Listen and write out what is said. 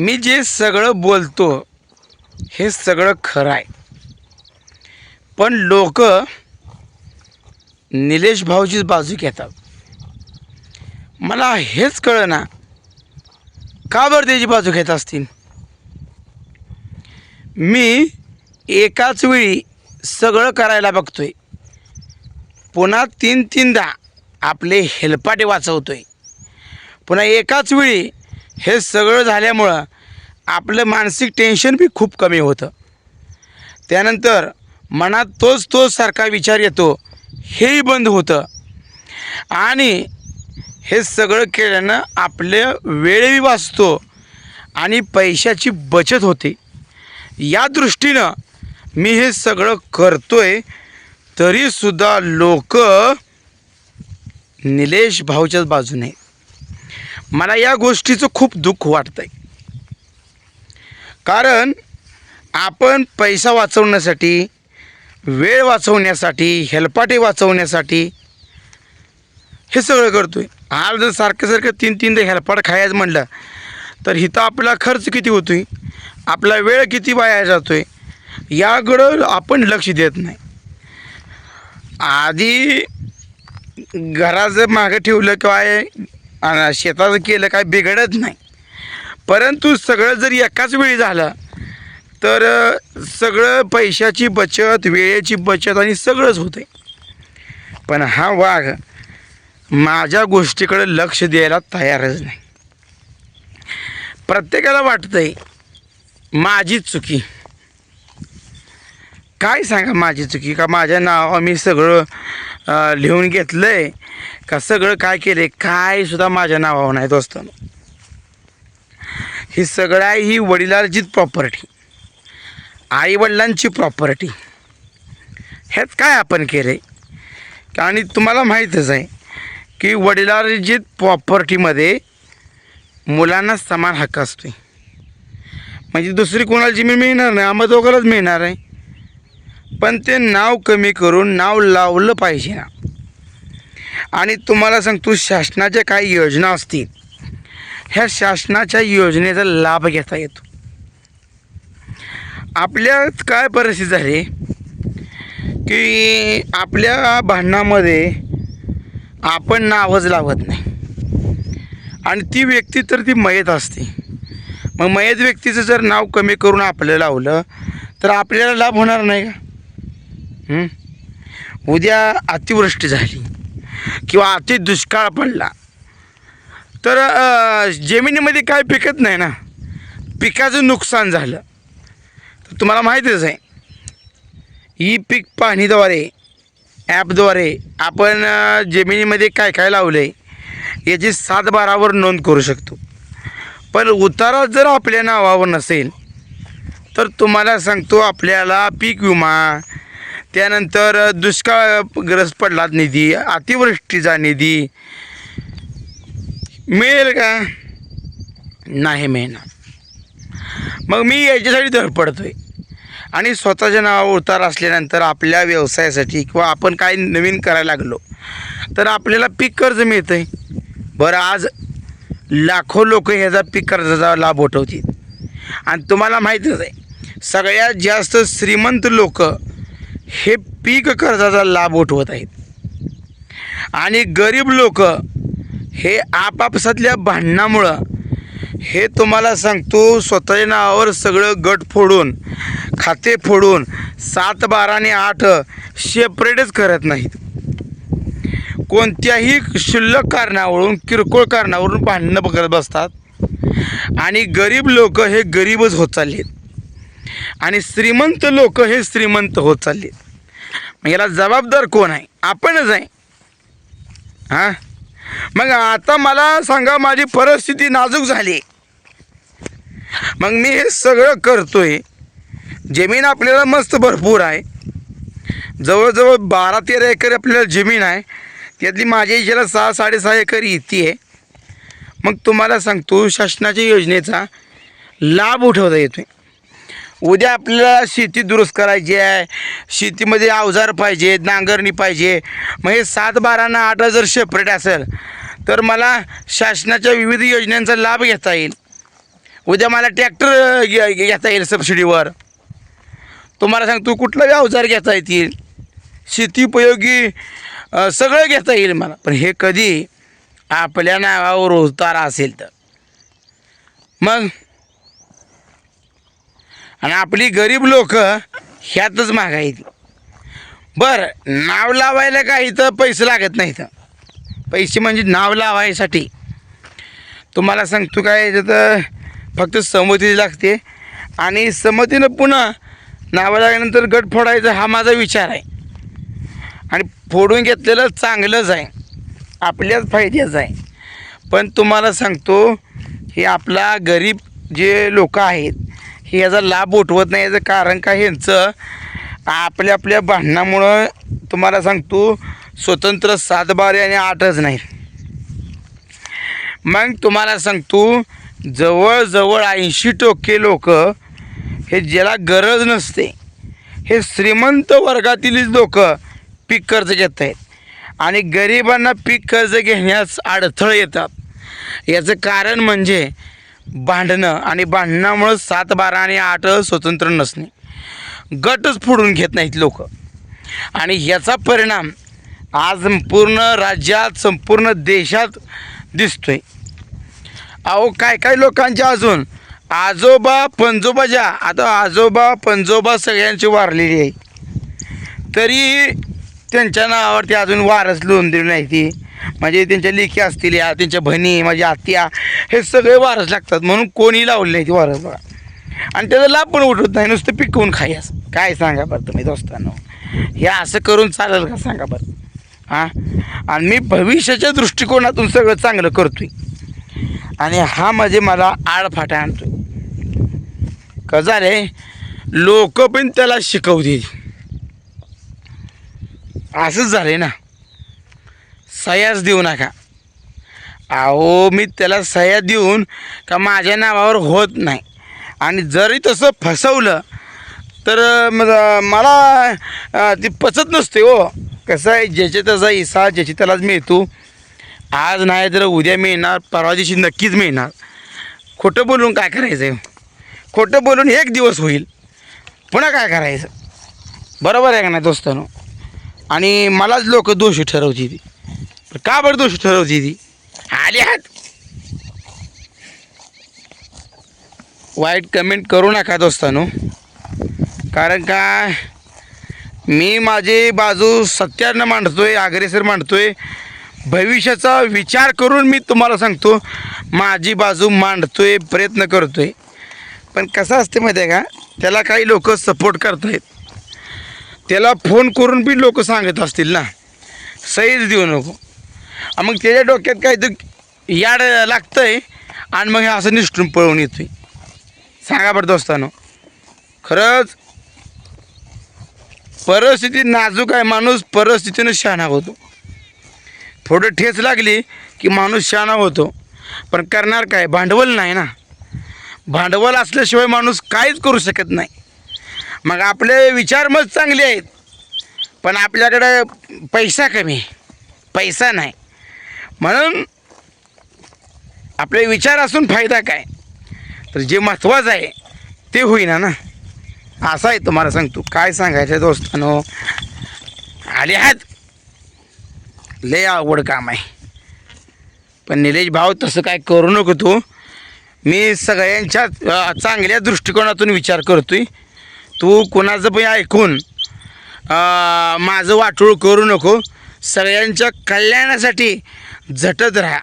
मी जे सगळं बोलतो हे सगळं खरं आहे. पण लोक निलेश भाऊचीच बाजू घेतात. मला हेच कळना का बरं त्याची बाजू घेत असतील? मी एकाच वेळी सगळं करायला बघतोय. पुन्हा तीन तीनदा आपले हेलपाटे वाचवतोय. पुन्हा एकाच वेळी हे सगळं झाल्यामुळं आपलं मानसिक टेन्शन बी खूप कमी होतं. त्यानंतर मनात तोच तोच सारखा विचार येतो हेही बंद होतं. आणि हे सगळं केल्यानं आपल्या वेळही वाचतो आणि पैशाची बचत होते. या दृष्टीनं मी हे सगळं करतो आहे तरीसुद्धा लोक निलेश भाऊच्याच बाजूने. मला या गोष्टीचं खूप दुःख वाटतं आहे कारण आपण पैसा वाचवण्यासाठी वेळ वाचवण्यासाठी हेलपाटे वाचवण्यासाठी हे सगळं करतोय. आज जर सारखं सारखं तीन तीनदा हेलपाट खायचं म्हणलं तर इथं आपला खर्च किती होतो आहे आपला वेळ किती वाया जातो आहे याकडं आपण लक्ष देत नाही. आधी घराचं मागं ठेवलं किंवा आणि शेताचं केलं काय बिघडत नाही. परंतु सगळं जर एकाच वेळी झालं तर सगळं पैशाची बचत वेळेची बचत आणि सगळंच होते पण हा वाघ माझ्या गोष्टीकडे लक्ष द्यायला तयारच नाही. प्रत्येकाला वाटतंय माझीच चुकी. काय सांगा माझी चुकी? का माझ्या नावावर मी सगळं लिहून घेतलं आहे का सगळं काय केलं आहे काय सुद्धा माझ्या नावावर नाही दोस्तांनो ही सगळं आहे ही वडिलार्जित प्रॉपर्टी आईवडिलांची प्रॉपर्टी ह्यात काय आपण केले आणि तुम्हाला माहीतच आहे की वडिलांची प्रॉपर्टीमध्ये मुलांना समान हक्क असतो म्हणजे दुसरी कोणाला जमीन मिळणार नाही आम्हा दोघांनाच मिळणार आहे. पण ते नाव कमी करून नाव लावलं पाहिजे ना. आणि तुम्हाला सांगतो शासनाच्या काही योजना असतील ह्या शासनाच्या योजनेचा लाभ घेता येतो. आपल्यात काय परिस्थिती झाली? की आपल्या भांडणामध्ये आपण नावच लावत नाही. आणि ती व्यक्ती तर ती मयत असते. मग मयत व्यक्तीचं जर नाव कमी करून आपलं लावलं तर आपल्याला लाभ होणार नाही का? उद्या अतिवृष्टी झाली. किंवा अति दुष्काळ पडला. तर जमिनीमध्ये काय पिकत नाही ना. पिकाचं नुकसान झालं. तर तुम्हाला माहितीच आहे. ही पीक पाहणीद्वारे ॲपद्वारे आपण जमिनीमध्ये काय काय लावलं आहे याची सात बारावर नोंद करू शकतो. पण उतारा जर आपल्या नावावर नसेल तर तुम्हाला सांगतो आपल्याला पीक विमा त्यानंतर दुष्काळग्रस्त पडला निधी अतिवृष्टीचा निधी. मिळेल का? नाही मिळणार. मग मी याच्यासाठी धडपडतोय आणि स्वतःच्या नावावर उतार असल्यानंतर आपल्या व्यवसायासाठी किंवा आपण काय नवीन करायला लागलो तर आपल्याला पीक कर्ज मिळतं आहे बरं आज लाखो लोक ह्याचा पीक कर्जाचा लाभ उठवतील. आणि तुम्हाला माहीतच आहे सगळ्यात जास्त श्रीमंत लोक हे पीक कर्जाचा लाभ उठवत आहेत. आणि गरीब लोक हे आपापसातल्या भांडणामुळं हे तुम्हाला सांगतो स्वतःच्या नावावर सगळं गट फोडून खाते फोडून सात बारा आणि आठ सेपरेटच करत नाहीत. कोणत्याही क्षुल्लक कारणावरून किरकोळ कारणावरून भांडणं करत बसतात. आणि गरीब लोक हे गरीबच होत चालले आहेत आणि श्रीमंत लोक हे श्रीमंत होत चालले आहेत मग याला जबाबदार कोण आहे? आपणच आहे. हां? मग आता मला सांगा माझी परिस्थिती नाजूक झाली. मग मी हे सगळं करतोय. जमीन आपल्याला मस्त भरपूर आहे. जवळजवळ बारा तेरा एकर आपल्याला जमीन आहे. त्यातली माझ्या इशाला सहा साडेसहा एकर येते आहे. मग तुम्हाला सांगतो शासनाच्या योजनेचा लाभ उठवता येतोय. उद्या आपल्याला शेती दुरुस्त करायची आहे. शेतीमध्ये अवजार पाहिजे नांगरणी पाहिजे. मग हे सात बारानं आठ जर सेपरेट असेल तर मला शासनाच्या विविध योजनांचा लाभ घेता येईल. उद्या मला ट्रॅक्टर घेता येईल सबसिडीवर तुम्हाला सांगतो कुठलाही अवजार घेता येतील. शेती उपयोगी सगळं घेता येईल मला. पण हे कधी आपल्या नावावर उतारा असेल तर. मग आणि आपली गरीब लोक ह्यातच मागायची बरं नाव लावायला काय इथं पैसे लागत नाही इथं पैसे म्हणजे नाव लावायसाठी. तुम्हाला सांगतो काय तर फक्त संमती लागते. आणि संमतीनं पुन्हा नावं लागल्यानंतर गट फोडायचा हा माझा विचार आहे. आणि फोडून घेतलेलं चांगलंच आहे. आपल्याच फायद्याचं आहे. पण तुम्हाला सांगतो हे आपला गरीब जे लोक आहेत हे याचा लाभ उठवत नाही याचं कारण काय ह्यांचं? आपल्या आपल्या भांडणामुळं तुम्हाला सांगतो स्वतंत्र सात बारे आणि आठच नाही मग तुम्हाला सांगतो जवळजवळ ऐंशी टक्के लोक हे ज्याला गरज नसते हे श्रीमंत वर्गातीलच लोक पीक कर्ज घेत आहेत आणि गरिबांना पीक कर्ज घेण्यास अडथळे येतात. याचं कारण म्हणजे भांडणं आणि भांडणामुळं सात बारा आणि आठ स्वतंत्र नसणे. गटच फोडून घेत नाहीत लोक. आणि ह्याचा परिणाम आज पूर्ण राज्यात संपूर्ण देशात दिसतोय. अहो काय काय लोकांच्या अजून? आजोबा पंजोबाच्या आता आजोबा पंजोबा सगळ्यांची वारलेली आहे. तरी त्यांच्या नावावरती अजून वारस लिहून दिली नाही ती. म्हणजे त्यांच्या लेखी असतील या त्यांच्या बहिणी माझ्या आत्या हे सगळे वारस लागतात. म्हणून कोणी लावले नाही ती वारस बघा. आणि त्याचा लाभ पण उठत नाही नुसतं पिकवून खायस काय सांगा बरं तुम्ही दोस्तांनो? हे असं करून चालेल का सांगा बरं? हां? आणि मी भविष्याच्या दृष्टिकोनातून सगळं चांगलं करतोय. आणि हा म्हणजे मला आळफाटा आणतोय. का रे लोक पण त्याला शिकवतील. असंच झालंय ना. सह्याच देऊ नका. अहो मी त्याला सह्या देऊन का माझ्या नावावर होत नाही. आणि जरी तसं फसवलं तर मला ती पचत नसते हो. कसं आहे ज्याचे त्याचा इसा ज्याची त्यालाच मिळतो आज नाही तर उद्या मिळणार परवा दिवशी नक्कीच मिळणार. खोटं बोलून काय करायचं आहे खोटं बोलून एक दिवस होईल पुन्हा काय करायचं? बरोबर आहे का नाही दोस्तानो? आणि मलाच लोक दोषी ठरवते ती का बरं दोष ठरवते ती? आली आहात वाईट कमेंट करू नका दोस्तानो. कारण का मी माझी बाजू सत्यानं मांडतोय अग्रेसर मांडतोय. भविष्याचा विचार करून मी तुम्हाला सांगतो माझी बाजू मांडतोय प्रयत्न करतोय. पण कसं असते माहिती आहे का त्याला काही लोक सपोर्ट करतायत. त्याला फोन करून बी लोक सांगत असतील ना. सहीच देऊ नको. मग त्याच्या डोक्यात काय तर याड लागतंय आणि मग हे असं निष्ठून पळून येतोय. सांगा बरं दोस्तानो. खरंच परिस्थिती नाजूक आहे माणूस परिस्थितीनं शहाणा होतो. थोडं ठेच लागली की माणूस शहाणा होतो. पण करणार काय? भांडवल नाही ना. भांडवल असल्याशिवाय माणूस काहीच करू शकत नाही. मग आपले विचार मग चांगले आहेत. पण आपल्याकडे पैसा कमी आहे. पैसा नाही. म्हणून आपले विचार असून फायदा काय? तर जे महत्त्वाचं आहे ते होईना ना? असं आहे तुम्हाला सांगतो. काय सांगायचं दोस्तानो? आले आहात. लय आवड काम आहे. पण निलेश भाऊ तसं काय करू नको तू. मी सगळ्यांच्या चांगल्या दृष्टिकोनातून विचार करतोय. तू कोणाचं पण ऐकून माझं वाटोळ करू नको. सगळ्यांच्या कल्याणासाठी झटत राहा.